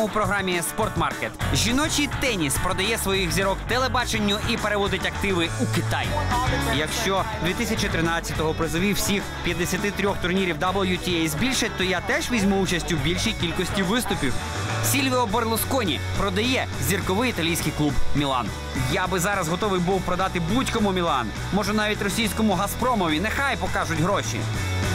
У програмі Спортмаркет жіночий теніс продає своїх зірок телебаченню і переводить активи у Китай. Якщо 2013-го призові всіх 53 турнірів WTA збільшать, то я теж візьму участь у більшій кількості виступів. Сільвіо Берлусконі продає зірковий італійський клуб Мілан. Я би зараз готовий був продати будь-кому Мілан. Можу навіть російському Газпромові. Нехай покажуть гроші.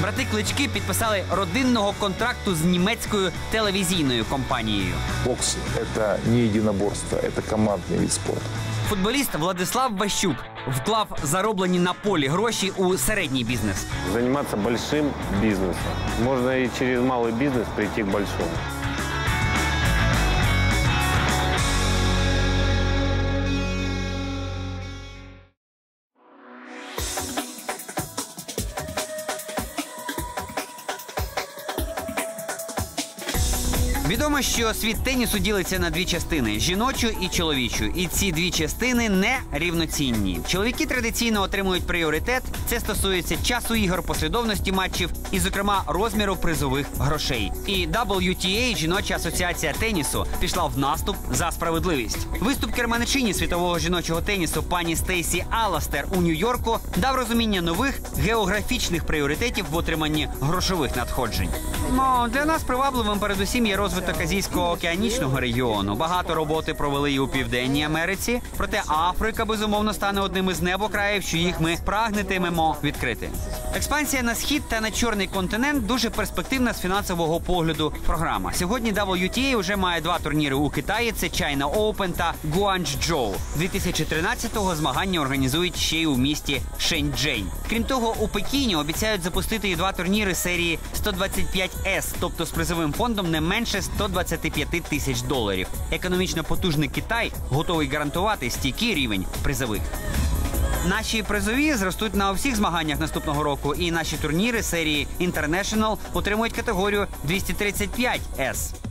Брати Клички підписали родинного контракту з німецькою телевізійною компанією. Бокс – это не единоборство, это командный вид спорта. Футболіст Владислав Ващук вклав зароблені на полі гроші у середній бізнес. заниматься большим бизнесом. Можно и через малый бизнес прийти к большому. Відомо, що світ тенісу ділиться на дві частини: жіночу і чоловічу. І ці дві частини не рівноцінні. Чоловіки традиційно отримують пріоритет. Це стосується часу ігор, послідовності матчів і, зокрема, розміру призових грошей. І WTA, жіноча асоціація тенісу, пішла в наступ за справедливість. Виступ керманичині світового жіночого тенісу пані Стейсі Аластер у Нью-Йорку дав розуміння нових географічних пріоритетів в отриманні грошових надходжень. Ну, для нас привабливим передусім є розвиток азійського океанічного регіону. Багато роботи провели і у південній Америці. Проте Африка безумовно стане одним із небокраїв, що їх ми прагнетимемо відкрити. Експансія на схід та на чорний континент дуже перспективна з фінансового погляду програма. Сьогодні WTA вже має два турніри у Китаї: це China Open та Guangzhou. 2013-го змагання організують ще й у місті Шеньчжень. Крім того, у Пекіні обіцяють запустити і два турніри серії 125S, тобто з призовим фондом не менше 125 тисяч доларів. Економічно потужний Китай готовий гарантувати стійкий рівень призових. Наші призові зростуть на всіх змаганнях наступного року, і наші турніри серії International отримують категорію 235S.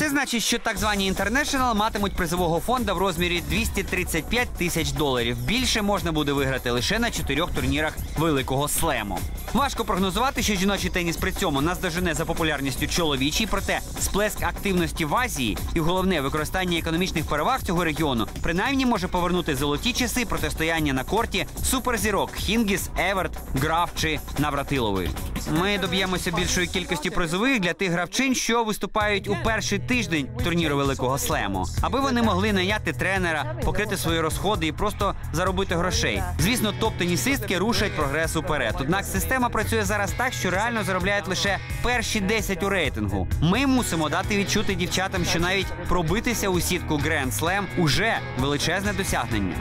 Це значить, що так звані інтернешнл матимуть призового фонду в розмірі 235 тисяч доларів. Більше можна буде виграти лише на чотирьох турнірах великого слему. Важко прогнозувати, що жіночий теніс при цьому наздожене за популярністю чоловічий, проте сплеск активності в Азії і головне використання економічних переваг цього регіону принаймні може повернути золоті часи протистояння на корті суперзірок Хінгіс, Еверт, Граф чи Навратилової. Ми доб'ємося більшої кількості призових для тих гравчин, що виступають у перший тиждень турніру великого слему, аби вони могли найняти тренера, покрити свої розходи і просто заробити грошей. Звісно, топ-тенісистки рушать прогрес уперед. Однак система працює зараз так, що реально заробляють лише перші 10 у рейтингу. Ми мусимо дати відчути дівчатам, що навіть пробитися у сітку Grand Slam уже величезне досягнення.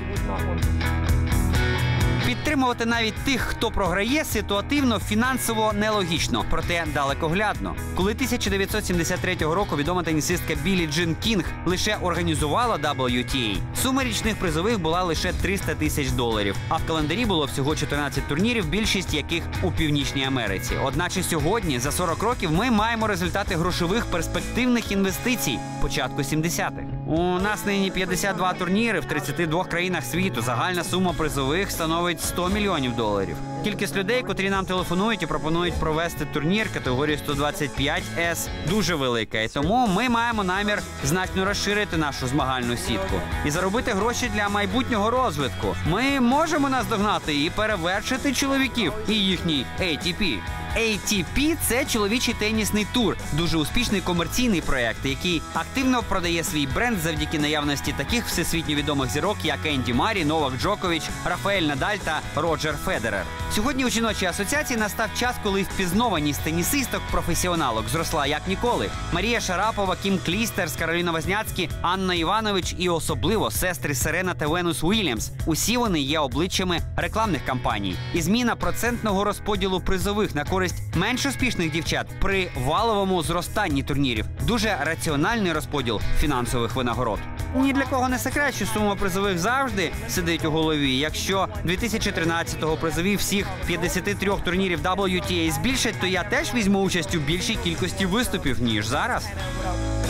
Підтримувати навіть тих, хто програє, ситуативно, фінансово нелогічно, проте далекоглядно. Коли 1973 року відома тенісистка Білі Джин Кінг лише організувала WTA, сума річних призових була лише 300 тисяч доларів. А в календарі було всього 14 турнірів, більшість яких у північній Америці. Одначе сьогодні, за 40 років, ми маємо результати грошових перспективних інвестицій початку 70-х. У нас нині 52 турніри в 32 країнах світу. Загальна сума призових становить 100 мільйонів доларів. Кількість людей, котрі нам телефонують і пропонують провести турнір категорії 125С, дуже велика. І тому ми маємо намір значно розширити нашу змагальну сітку і заробити гроші для майбутнього розвитку. Ми можемо наздогнати і перевершити чоловіків і їхній ATP. ATP – це чоловічий тенісний тур, дуже успішний комерційний проект, який активно продає свій бренд завдяки наявності таких всесвітньо відомих зірок, як Енді Марі, Новак Джокович, Рафаель Надаль та Роджер Федерер. Сьогодні у жіночій асоціації настав час, коли впізнованість тенісисток професіоналок зросла як ніколи. Марія Шарапова, Кім Клістер, Кароліна Возняцькі, Анна Іванович і особливо сестри Сирена та Венус Уільямс. Усі вони є обличчями рекламних кампаній. І зміна процентного розподілу призових на користь менш успішних дівчат при валовому зростанні турнірів. Дуже раціональний розподіл фінансових винагород. Ні для кого не секрет, що сума призових завжди сидить у голові. Якщо 2013-го призові всіх 53 турнірів WTA збільшать, то я теж візьму участь у більшій кількості виступів ніж зараз.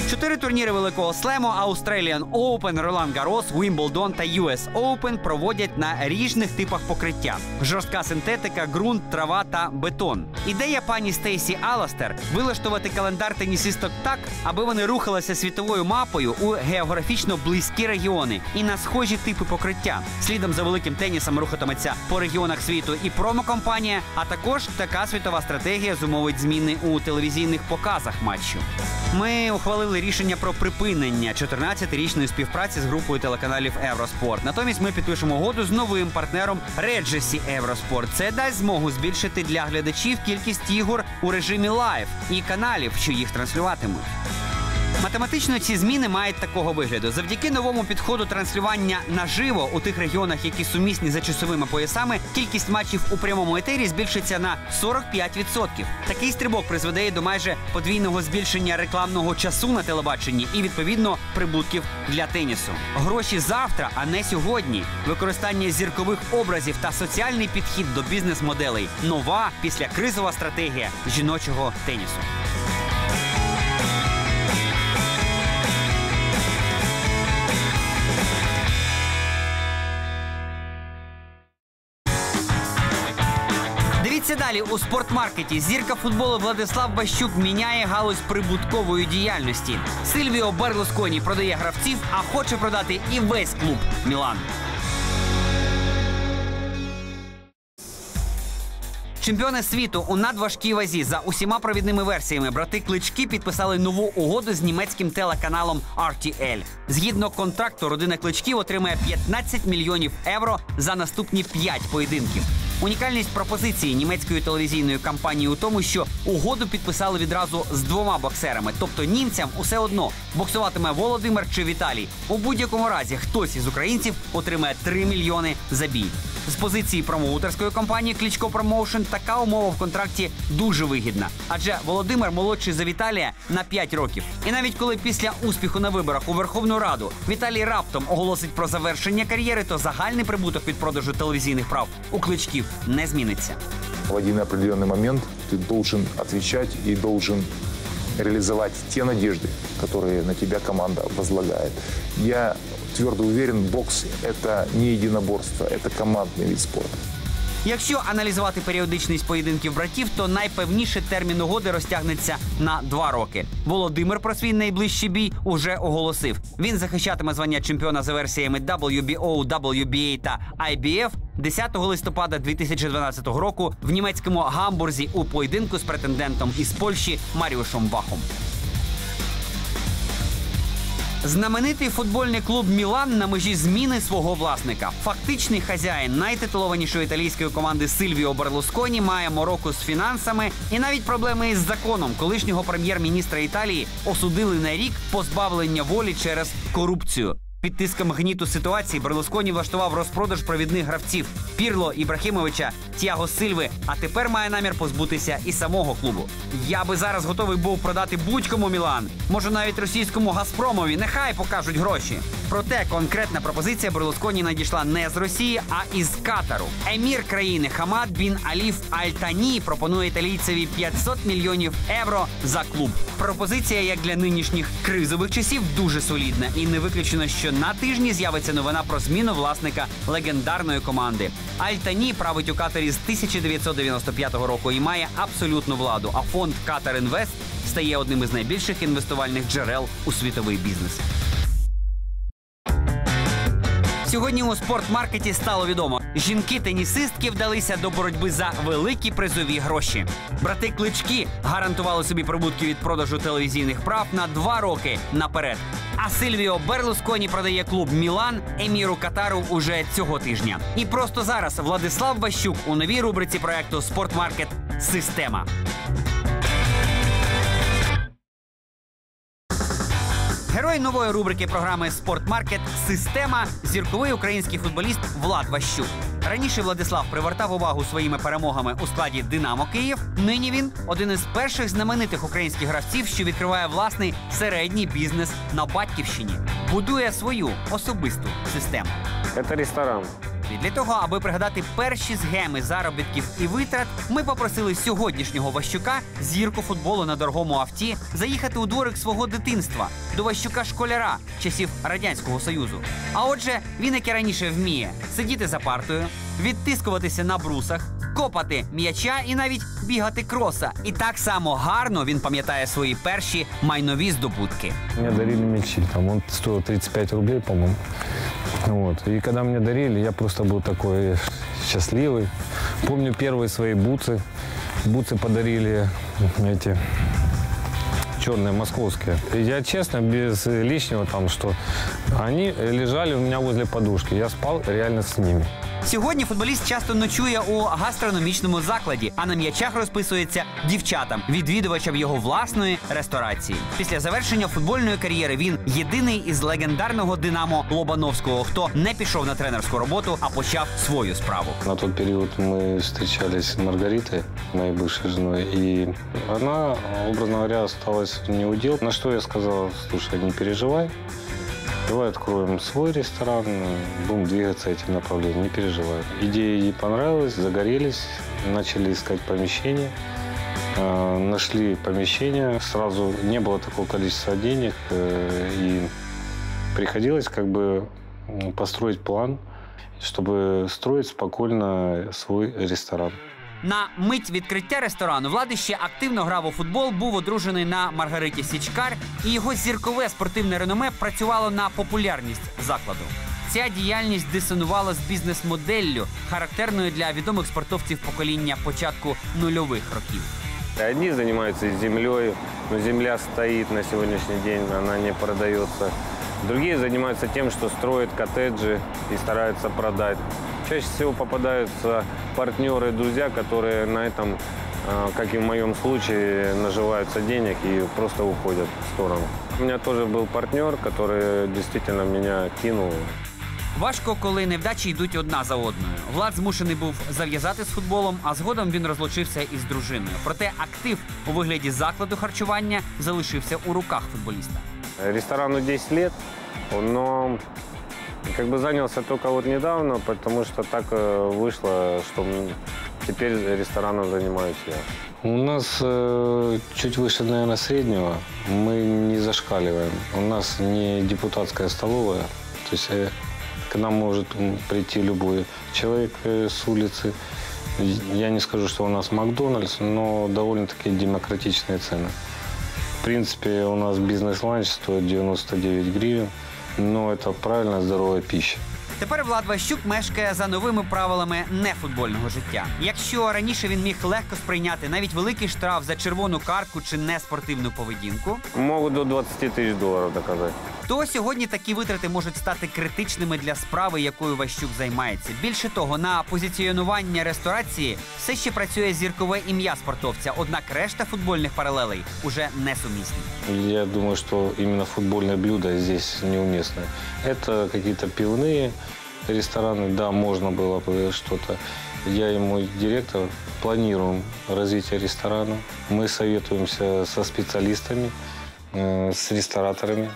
Чотири турніри великого слему Australian Open, Roland Garros, Wimbledon та US Open проводять на різних типах покриття: жорстка синтетика, ґрунт, трава та бетон. Ідея пані Стейсі Аластер вилаштувати календар тенісисток так, аби вони рухалися світовою мапою у географічно близькі регіони і на схожі типи покриття. Слідом за великим тенісом рухатиметься по регіонах світу і промокомпанія, а також така світова стратегія зумовить зміни у телевізійних показах матчу. Ми ухвалили рішення про припинення 14-річної співпраці з групою телеканалів Евроспорт. Натомість ми підпишемо угоду з новим партнером Реджесі Евроспорт. Це дасть змогу збільшити для глядачів кількість ігор у режимі лайв і каналів, що їх транслюватимуть. Математично ці зміни мають такого вигляду. Завдяки новому підходу транслювання наживо у тих регіонах, які сумісні за часовими поясами, кількість матчів у прямому етері збільшиться на 45%. Такий стрибок призведе до майже подвійного збільшення рекламного часу на телебаченні і відповідно прибутків для тенісу. Гроші завтра, а не сьогодні. Використання зіркових образів та соціальний підхід до бізнес-моделей нова післякризова стратегія жіночого тенісу. Далі у спортмаркеті. Зірка футболу Владислав Бащук міняє галузь прибуткової діяльності. Сильвіо Берлусконі продає гравців, а хоче продати і весь клуб Мілан. Чемпіони світу у надважкій вазі за усіма провідними версіями брати клички підписали нову угоду з німецьким телеканалом RTL. Згідно контракту, родина кличків отримає 15 мільйонів євро за наступні 5 поєдинків. Унікальність пропозиції німецької телевізійної кампанії у тому, що угоду підписали відразу з двома боксерами. Тобто німцям усе одно боксуватиме Володимир чи Віталій. У будь-якому разі хтось із українців отримає 3 мільйони за бій. З позиції промоутерської компанії Кличко Промоушен така умова в контракті дуже вигідна, адже Володимир молодший за Віталія на 5 років. І навіть коли після успіху на виборах у Верховну Раду Віталій раптом оголосить про завершення кар'єри, то загальний прибуток від продажу телевізійних прав у кличків не зміниться. В один определенный момент ты должен отвечать и должен реализовать те надежды, которые на тебя команда возлагает. Я твердо уверен, бокс – это не единоборство, это командный вид спорта. Якщо аналізувати періодичність поєдинків братів, то найпевніше термін угоди розтягнеться на два роки. Володимир про свій найближчий бій уже оголосив. Він захищатиме звання чемпіона за версіями WBO, WBA та IBF 10 листопада 2012 року в німецькому гамбурзі у поєдинку з претендентом із Польщі Маріушем Бахом. Знаменитий футбольний клуб Мілан на межі зміни свого власника. Фактичний хазяїн найтитулованішої італійської команди Сильвіо Берлусконі має мороку з фінансами і навіть проблеми із законом. Колишнього прем'єр-міністра Італії осудили на рік позбавлення волі через корупцію. Під тиском гніту ситуації Берлусконі влаштував розпродаж провідних гравців Пірло Ібрахімовича, Тіаго Сильви. А тепер має намір позбутися і самого клубу. Я би зараз готовий був продати будь-кому Мілан, може навіть російському Газпромові. Нехай покажуть гроші. Проте конкретна пропозиція Берлусконі надійшла не з Росії, а із Катару. Емір країни Хамад Бін Аліф Аль-Тані пропонує італійцеві 500 мільйонів євро за клуб. Пропозиція, як для нинішніх кризових часів, дуже солідна, і не виключено, що на тижні з'явиться новина про зміну власника легендарної команди. Аль-Тані править у Катарі з 1995 року і має абсолютну владу. А фонд Катар Інвест стає одним із найбільших інвестувальних джерел у світовий бізнес. Сьогодні у спортмаркеті стало відомо, жінки-тенісистки вдалися до боротьби за великі призові гроші. Брати клички гарантували собі прибутки від продажу телевізійних прав на два роки наперед. А Сильвіо Берлусконі продає клуб Мілан Еміру Катару уже цього тижня. І просто зараз Владислав Ващук у новій рубриці проекту Спортмаркет Система. Герой нової рубрики програми Спортмаркет Система зірковий український футболіст Влад Ващук. Раніше Владислав привертав увагу своїми перемогами у складі Динамо Київ. Нині він один із перших знаменитих українських гравців, що відкриває власний середній бізнес на батьківщині. Будує свою особисту систему. Це ресторан. Дитинстві. Для того, аби пригадати перші схеми заробітків і витрат, ми попросили сьогоднішнього Ващука, зірку футболу на дорогому авті, заїхати у дворик свого дитинства до Ващука школяра часів радянського союзу. А отже, він як і раніше вміє сидіти за партою, відтискуватися на брусах, копати м'яча і навіть бігати кроса. І так само гарно він пам'ятає свої перші майнові здобутки. Мне дарили мячи, там он стоил 35 рублей, по-моему. Вот. И когда мне дарили, я просто был такой счастливый. Помню первые свои бутсы. Бутсы подарили эти черные, московские. Я честно, без лишнего там, что они лежали у меня возле подушки. Я спал реально с ними. Сьогодні футболіст часто ночує у гастрономічному закладі, а на м'ячах розписується дівчатам, відвідувачам його власної ресторації. Після завершення футбольної кар'єри він єдиний із легендарного Динамо Лобановського, хто не пішов на тренерську роботу, а почав свою справу. На тот период мы встречались с Маргаритой, моей бывшей женой, и она, образно говоря, осталась не. На что я сказал, слушай, не переживай, давай откроем свой ресторан, будем двигаться этим направлением, не переживай. Идея ей понравилась, загорелись, начали искать помещение. Э, Нашли помещение, сразу не было такого количества денег, э, и приходилось как бы построить план, чтобы строить спокойно свой ресторан. На мить відкриття ресторану Влади ще активно грав у футбол, був одружений на Маргариті Січкар, і його зіркове спортивне реноме працювало на популярність закладу. Ця діяльність дисонувала з бізнес-моделлю, характерною для відомих спортовців покоління початку нульових років. Одни занимаются землей, но земля стоит на сегодняшний день, она не продается. Другие занимаются тем, что строят коттеджи и стараются продать. Чаще всего попадаются партнеры, друзья, которые на этом, э, как и в моем случае, наживаются денег и просто уходят в сторону. У меня тоже был партнер, который действительно меня кинул. Важко, коли невдачі йдуть одна за одною. Влад змушений був зав'язати з футболом, а згодом він розлучився із дружиною. Проте актив у вигляді закладу харчування залишився у руках футболіста. Ресторану 10 лет, но как бы занялся только вот недавно, потому что так э, вышло, что теперь рестораном занимаюсь я. У нас э, чуть выше, наверное, среднего. Мы не зашкаливаем. У нас не депутатская столовая. То есть э, к нам может прийти любой человек э, с улицы. Я не скажу, что у нас Макдональдс, но довольно-таки демократичные цены. В принципе, у нас бизнес-ланч стоит 99 гривен, но это правильная, здоровая пища. Тепер Влад Ващук мешкає за новими правилами нефутбольного життя. Якщо раніше він міг легко сприйняти навіть великий штраф за червону картку чи неспортивну поведінку, можуть до 20 тисяч доларів доказать то сьогодні такі витрати можуть стати критичними для справи, якою Ващук займається. Більше того, на позиціонування ресторації все ще працює зіркове ім'я спортовця, однак решта футбольних паралелей уже несумісні. Я думаю, что именно футбольное блюдо здесь неуместно. Это какие-то пивные рестораны, да, можно было бы что-то. Я и мой директор планируем развитие ресторана. Мы советуемся со специалистами, э, с рестораторами.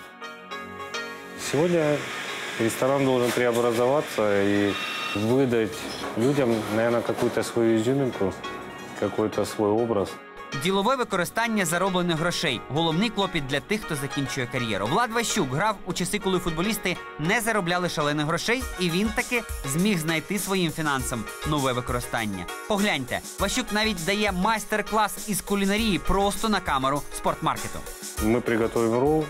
Сегодня ресторан должен преобразоваться и выдать людям, наверное, какую-то свою изюминку, какой-то свой образ. Ділове використання зароблених грошей головний клопіт для тих, хто закінчує кар'єру. Влад Ващук грав у часи, коли футболісти не заробляли шалених грошей, і він таки зміг знайти своїм фінансам нове використання. Погляньте, Ващук навіть дає майстер-клас із кулінарії просто на камеру спортмаркету. Мы приготовим ролл.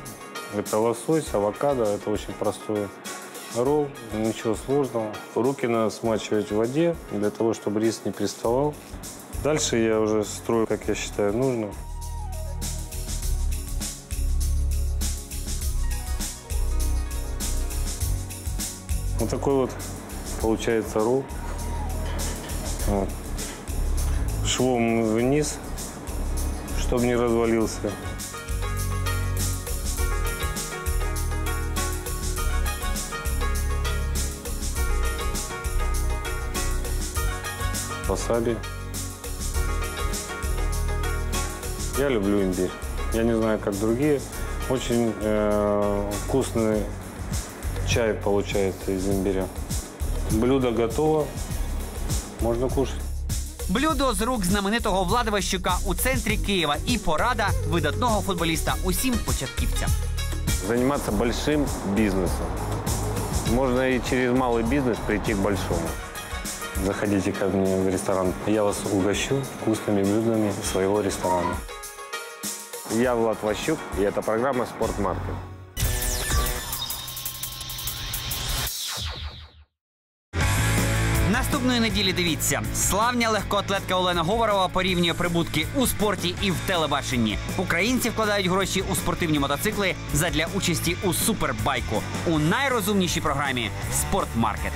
Это лосось, авокадо. Это очень простой ролл. Ничего сложного. Руки надо смачивать в воде для того, чтобы рис не приставал. Дальше я уже строю, как я считаю нужно. Вот такой вот получается ролл. Вот. Швом вниз, чтобы не развалился. васаби. Я люблю имбирь. Я не знаю, как другие. Очень э, вкусный чай получается из имбиря. Блюдо готово. Можно кушать. Блюдо з рук знаменитого Влада Ващука у центрі Києва і порада видатного футболіста усім початківцям. Заниматься большим бизнесом. Можно и через малый бизнес прийти к большому. Заходите ко мне в ресторан. Я вас угощу вкусными блюдами своего ресторана. Я Влад Ващук, и это программа «Спортмаркет». Наступної неділі дивіться, славня легкоатлетка Олена Говорова порівнює прибутки у спорті і в телебаченні. Українці вкладають гроші у спортивні мотоцикли задля участі у супербайку у найрозумнішій програмі Спортмаркет.